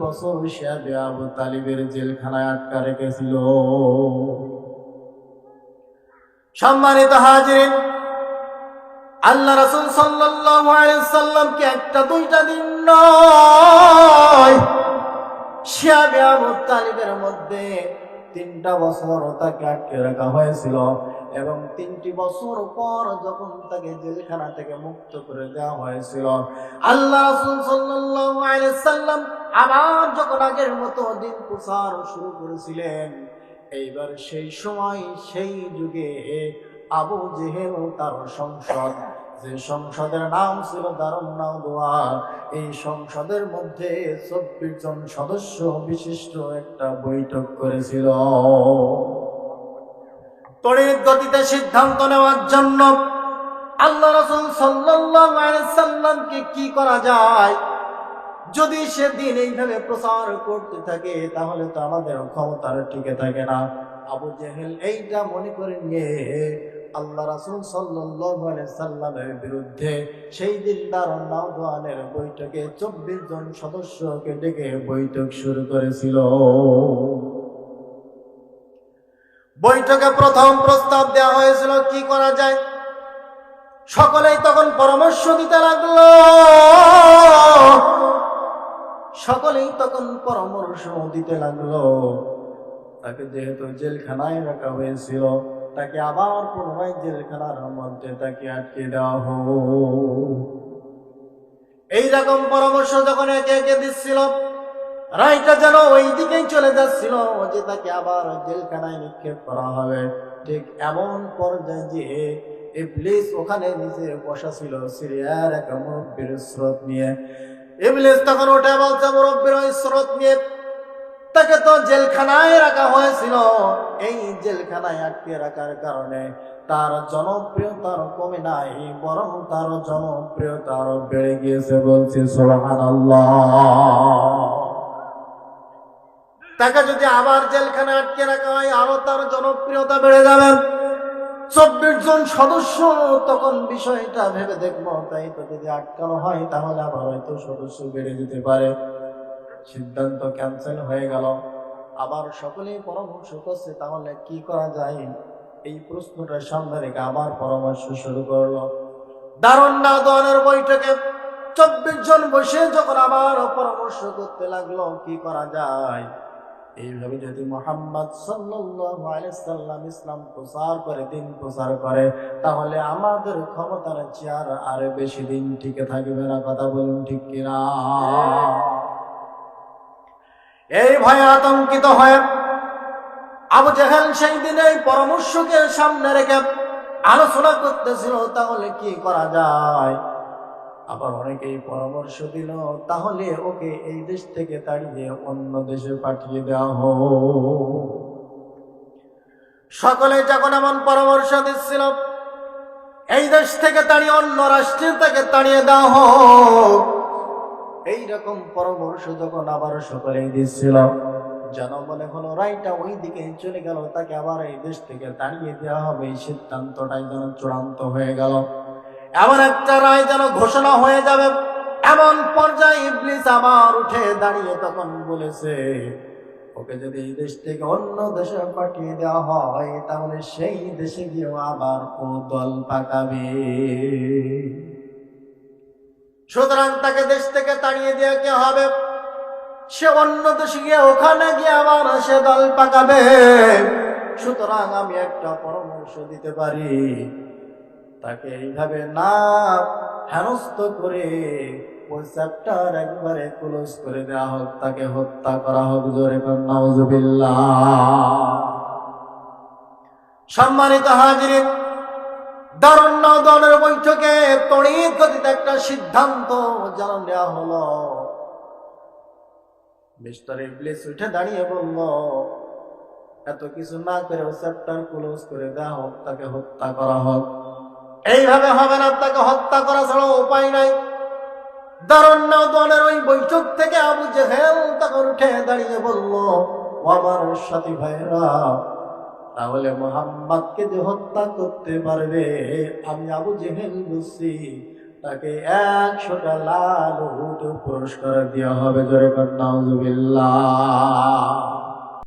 বছর সম্মানিত হাজিরিন, আল্লাহ রাসূল সাল্লামকে একটা দুইটা দিন নয় তালিবের মধ্যে তিনটা বছর তাকে আটকে রাখা হয়েছিল। এবং তিনটি বছর পর যখন তাকে জেলখানা থেকে মুক্ত করে দেওয়া হয়েছিল, আল্লাহ আবার যখন আগের মতো দিন প্রচার শুরু করেছিলেন, এইবার সেই সময়, সেই যুগে আবু জেহেল তার সংসদ, যে সংসদের নাম ছিল দারুণ নাওদোয়া এই সংসদের মধ্যে চব্বিশ জন সদস্য বিশিষ্ট একটা বৈঠক করেছিল। তড়িৎ সিদ্ধান্ত নেওয়ার জন্য আল্লাহ রসুল সাল্লামকে কি করা যায়? যদি সে দিন এইভাবে প্রচার করতে থাকে, তাহলে তো আমাদের ক্ষমতার টিকে থাকে না। আবু জেহেল এইটা মনে করে নিয়ে আল্লাহ রাসূল সাল্লামের বিরুদ্ধে সেই দিন দারুণ নাওদানের বৈঠকে চব্বিশ জন সদস্যকে ডেকে বৈঠক শুরু করেছিল। বৈঠকে প্রথম প্রস্তাব দেওয়া হয়েছিল, কি করা যায়? সকলেই তখন পরামর্শ দিতে লাগল। সকলেই তখন পরামর্শ দিতে লাগল। তাকে যেহেতু জেলখানায় রাখা হয়েছিল, তাকে আবার পুনরায় জেলখানার মধ্যে তাকে আটকে দেওয়া হোক। এইরকম পরামর্শ যখন একে একে দিচ্ছিল রায়টা যেন ওই দিকেই চলে যাচ্ছিল, যে তাকে আবার জেলখানায় নিক্ষেপ করা হবে। ঠিক এমন পর্যায়ে যে ইবলিস ওখানে নিজে বসা ছিল সিরিয়ার এক মুরব্বীর স্রোত নিয়ে। ইবলিস তখন উঠে বলছে, মুরব্বীর ওই স্রোত নিয়ে তাকে তো জেলখানায় রাখা হয়েছিল। এই জেলখানায় আটকে রাখার কারণে তার জনপ্রিয়তার কমে নাই, বরং তার জনপ্রিয়তা আরও বেড়ে গিয়েছে বলছে, সুবহানাল্লাহ। তাকে যদি আবার জেলখানে আটকে রাখা হয়, আরও তার জনপ্রিয়তা বেড়ে যাবে। চব্বিশ জন সদস্য তখন বিষয়টা ভেবে দেখব, তাই তো যদি আটকানো হয়, তাহলে আবার হয়তো সদস্য বেড়ে যেতে পারে। সিদ্ধান্ত ক্যান্সেল হয়ে গেল। আবার সকলেই পরামর্শ করছে, তাহলে কি করা যায়? এই প্রশ্নটা সামনে রেখে আবার পরামর্শ শুরু করল। দারুণ না দনের বৈঠকে চব্বিশ জন বসে যখন আবার পরামর্শ করতে লাগল, কি করা যায়? এইভাবে যদি মোহাম্মদ সাল্লাম ইসলাম প্রচার করে, দিন প্রচার করে, তাহলে আমাদের ক্ষমতার চেয়ার আর বেশি দিন টিকে থাকবে না, কথা বলুন ঠিক কিনা? এই ভয়ে আতঙ্কিত হয়ে আবু জাহেল সেই দিন পরামর্শকে সামনে রেখে আলোচনা করতেছিল, তাহলে কি করা যায়? আবার অনেকেই পরামর্শ দিল, তাহলে ওকে এই দেশ থেকে তাড়িয়ে অন্য দেশে পাঠিয়ে দেওয়া হোক। সকলে যখন এমন পরামর্শ দিচ্ছিল, এই দেশ থেকে তাড়িয়ে অন্য রাষ্ট্রে তাকে তাড়িয়ে দেওয়া হোক। এইরকম পরামর্শ যখন আবার সকলেই দিচ্ছিল, যেন মনে হলো রায়টা ওই দিকে চলে গেল, তাকে আবার এই দেশ থেকে তাড়িয়ে দেওয়া হবে, এই সিদ্ধান্তটাই যেন চূড়ান্ত হয়ে গেল। এমন একটা রায় যেন ঘোষণা হয়ে যাবে। এমন পর্যায়ে ইবলিস আবার উঠে দাঁড়িয়ে তখন বলেছে, ওকে যদি এই দেশ থেকে অন্য দেশে পাঠিয়ে দেওয়া হয়, তাহলে সেই দেশে গিয়েও আবার ও দল পাকাবে। সুতরাং তাকে দেশ থেকে তাড়িয়ে দেওয়া কে হবে? সে অন্য দেশে গিয়ে ওখানে গিয়ে আবার সে দল পাকাবে। সুতরাং আমি একটা পরামর্শ দিতে পারি। তাকে এইভাবে না হেনস্থ করে ওই চ্যাপ্টার একবারে ক্লোজ করে দেওয়া হোক, তাকে হত্যা করা হোক জোরে নাউজুবিল্লাহ। সম্মানিত হাজির দারুণ দলের বৈঠকে তড়িৎ একটা সিদ্ধান্ত জানা নেওয়া হলো। মিস্টার ইবলিস উঠে দাঁড়িয়ে বলল, এত কিছু না করে চ্যাপ্টার ক্লোজ করে দেওয়া হোক, তাকে হত্যা করা হোক। এইভাবে হবে না, তাকে হত্যা করা ছাড়া উপায় নাই। দারণ্য দলের ওই বৈঠক থেকে আবু জেহেল তখন উঠে দাঁড়িয়ে বলল আমার সাথী ভাইরা তাহলে মোহাম্মদকে যে হত্যা করতে পারবে, আমি আবু জেহেল বলছি, তাকে একশোটা লাল পুরস্কার দেওয়া হবে। জোরে কন্যা